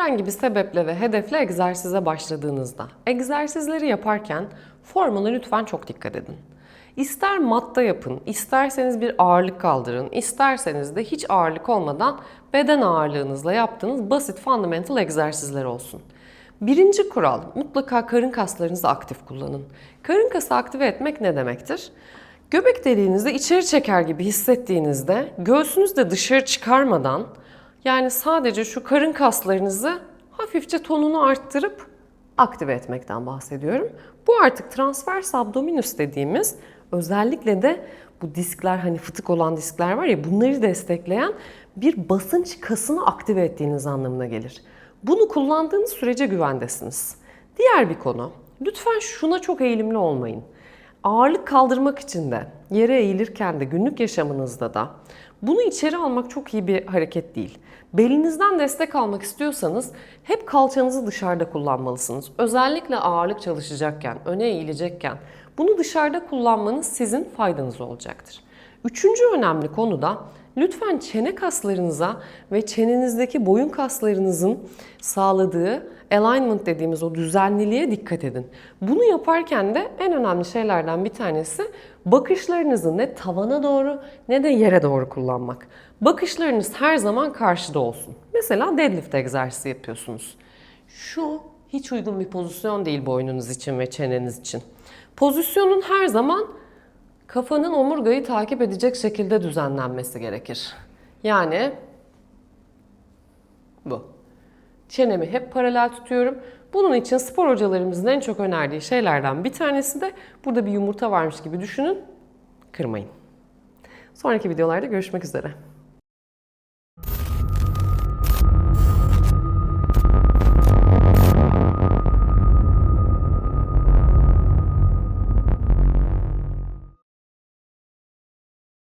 herhangi bir sebeple ve hedefle egzersize başladığınızda egzersizleri yaparken formuna lütfen çok dikkat edin. İster matta yapın, isterseniz bir ağırlık kaldırın, isterseniz de hiç ağırlık olmadan beden ağırlığınızla yaptığınız basit fundamental egzersizler olsun. Birinci kural, mutlaka karın kaslarınızı aktif kullanın. Karın kası aktive etmek ne demektir? Göbek deliğinizi içeri çeker gibi hissettiğinizde göğsünüzü de dışarı çıkarmadan yani sadece şu karın kaslarınızı hafifçe tonunu arttırıp aktive etmekten bahsediyorum. Bu artık transvers abdominus dediğimiz özellikle de bu diskler hani fıtık olan diskler var ya bunları destekleyen bir basınç kasını aktive ettiğiniz anlamına gelir. Bunu kullandığınız sürece güvendesiniz. Diğer bir konu, lütfen şuna çok eğilimli olmayın. Ağırlık kaldırmak için de, yere eğilirken de, günlük yaşamınızda da bunu içeri almak çok iyi bir hareket değil. Belinizden destek almak istiyorsanız hep kalçanızı dışarıda kullanmalısınız. Özellikle ağırlık çalışacakken, öne eğilecekken bunu dışarıda kullanmanız sizin faydanız olacaktır. Üçüncü önemli konu da lütfen çene kaslarınıza ve çenenizdeki boyun kaslarınızın sağladığı alignment dediğimiz o düzenliliğe dikkat edin. Bunu yaparken de en önemli şeylerden bir tanesi bakışlarınızı ne tavana doğru ne de yere doğru kullanmak. Bakışlarınız her zaman karşıda olsun. Mesela deadlift egzersizi yapıyorsunuz. Şu hiç uygun bir pozisyon değil boynunuz için ve çeneniz için. Pozisyonun her zaman kafanın omurgayı takip edecek şekilde düzenlenmesi gerekir. Yani bu. Çenemi hep paralel tutuyorum. Bunun için spor hocalarımızın en çok önerdiği şeylerden bir tanesi de burada bir yumurta varmış gibi düşünün, kırmayın. Sonraki videolarda görüşmek üzere.